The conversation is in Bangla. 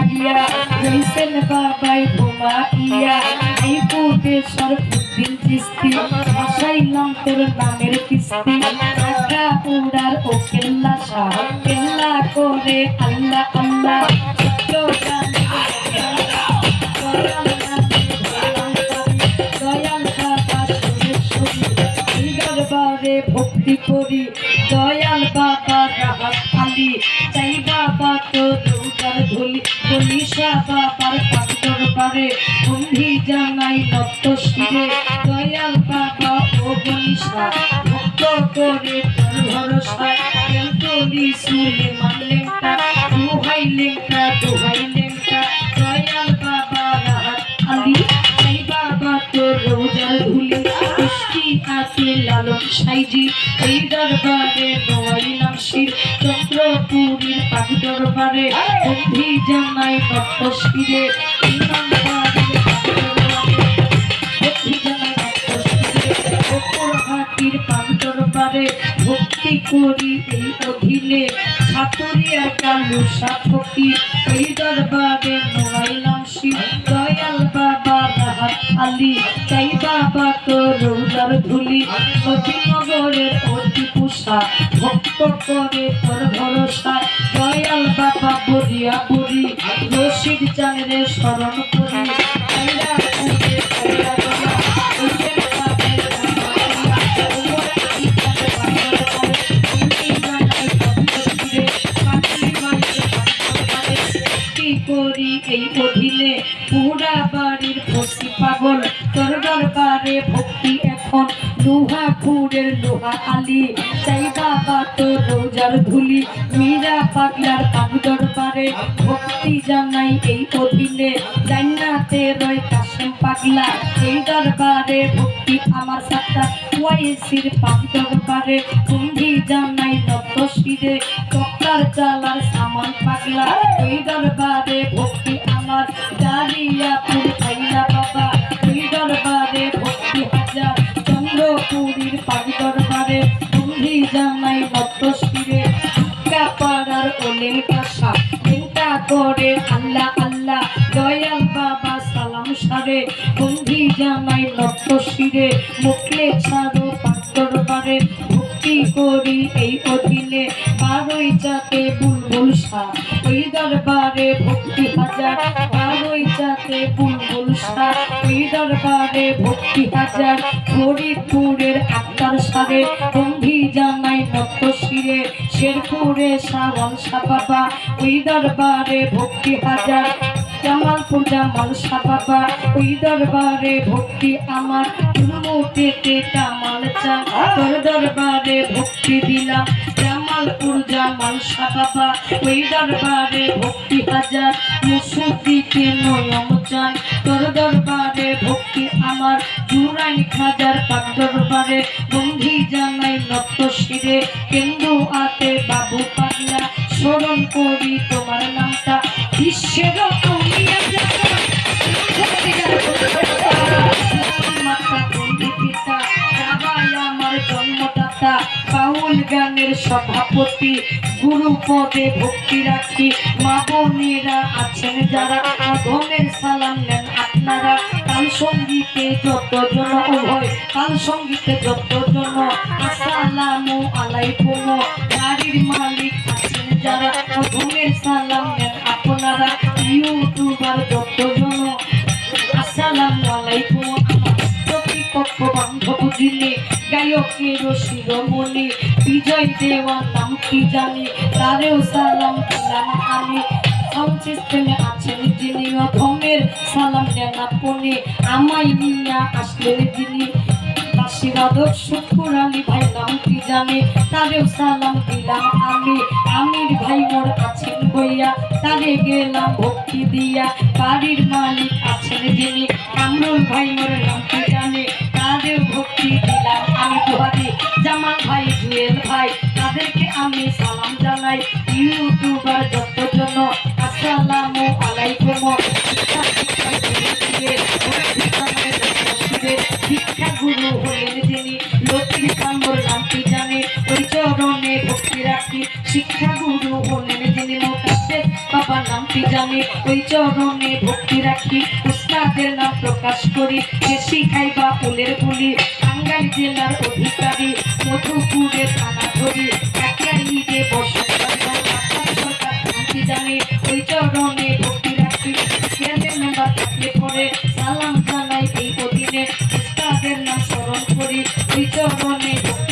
সাগিয়া রইছেন বাবাই বোমা ইয়া এই বুটে সরফুদ্দিন চিস্তি বসাইলাম তোর নামের কিস্তি। টাকা উড়ার ও কেল্লা শাহ, কেল্লা করে আল্লাহ আল্লাহ। সত্য জানে কলিশা বাবার পাক দরবারে বন্ধি জানাই নত্য শিরে দয়াল বাবা ও বলিশা ভক্ত আছে লালন সাইজি এই দরবারে নোয়াইলাম শির চন্দ্রপুরীর পাক দরবারে বন্ধি জানাই নত্য শিরে ভক্তি করি এই অধীনে। সাতরিয়া কালু সাথকি এই দরবারে নোয়াইলাম শির দয়াল রাহাত আলী চাই বাবা তো রৌদার ধুলি। নদীনগরের অতি পুষা ভক্ত করে তোর ভরসা। দয়াল বাবা বরিয়া বরি রশিদ চাঁদের স্মরণ করি। আইরা কুঁড়ে আইরা গলা, ওদের লোহা খুঁড়ের লোহা আলি, চাই বাবা তোর রোজার ধুলি। মীরা পাগলার পাগ দরবারে ভক্তি জানাই এই অধীনে জান্নাতে রয় কাশেম পাগলা, এই দরবারে ভক্তি আমার সাতটা ওয়াইসির পাগ দরবারে কুম্ভি জানাই নত শিরে চক্রার চালার সামান পাগলা, এই দরবারে ভক্তি আমার। দাঁড়িয়া পুর কুম্ভি জানাই নত শিরে পাড়ার ওলেন কাশা চিন্তা করে আল্লাহ আল্লাহ, দয়াল বাবা সালাম সারে। বন্ধি জানাই শিরে মুখলে ছাড়ো পাত্তর পারে। ভক্তি করি এই অধীনে, বারোই যাতে বুলবুল শাহ ওই দরবারে ভক্তি হাজার বারোই যাতে বুলবুল শাহ ওই দরবারে ভক্তি হাজার, ফরিদপুরের আক্তার সারে। বন্ধি জানাই নত্য শিরে, শেরপুরে সাওয়াল সাবাবা ওই দরবারে ভক্তি হাজার জামালপুর জামাল সাবাবা ওই দরবারে ভক্তি আমার মুখেতে কামাল চা তোর দরবারে ভক্তি দিলাম জামালপুর জামাল ওই দরবারে ভক্তি হাজার। মুসুদিকে নয়ম চান তোর দরবারে ভক্তি আমার। খাজার পাক দরবারে বন্ধি জানাই নত্য শিরে। কেন্দু আতে বাবু পাগলা, স্মরণ করি তোমার নামটা। বিশ্বের সভাপতি গুরু পদে ভক্তি রাখি। মা বোনেরা আছেন যারা অধমের সালাম নেন আপনারা। কাল সঙ্গীতে যতজন উভয়, কাল সঙ্গীতে যতজন। আসসালামু আলাইকুম। বাড়ির মালিক আছেন যারা ঘুমের সালাম নেন আপনারা। ইউটিউবার যতজন। বান্ধব যিনি গায়কের শিরোমণি বিজয় দেওয়ার নাম কি জানি? তারেও সালাম দিলাম আমি সাউন্ড আছেন যিনি অধমের সালাম দেন আপনি আমায় নিয়ে আসলেন যিনি। আশীর্বাদক শুকুর আলী ভাই নাম কি জানে? তারেও সালাম দিলাম আমি। আমির ভাই মোর আছেন বইয়া। তারে গেলাম ভক্তি দিয়া। বাড়ির মালিক আছেন যিনি। কামরুল ভাই মোর নাম কি দিলাম আমি জামাল ভাই, জুয়েল ভাই, তাদেরকে আমি সালাম জানাই। ইউটিউবার যতজন আসসালামু আলাইকুম। শিক্ষা গুরু হলেন যিনি লক্ষ্মী কাম্বর নামটি জানে। ওই চরণে রাখি। শিক্ষা নামটি জানে, ওই চরণে ভক্তি রাখি, উস্তাদের নাম প্রকাশ করি, যে শিখাইবা ফুলের বুলি টাঙ্গাইল জেলার অধিকারী, মধুপুরে থানা ধরি বসন্ত সরকার নামটি ওই চরণে ভক্তি রাখি চেয়ারম্যান মেম্বার থাকলে পরে, সালাম জানাই এই অধীনে, উস্তাদের নাম স্মরণ করি, ওই চরণে ভক্তি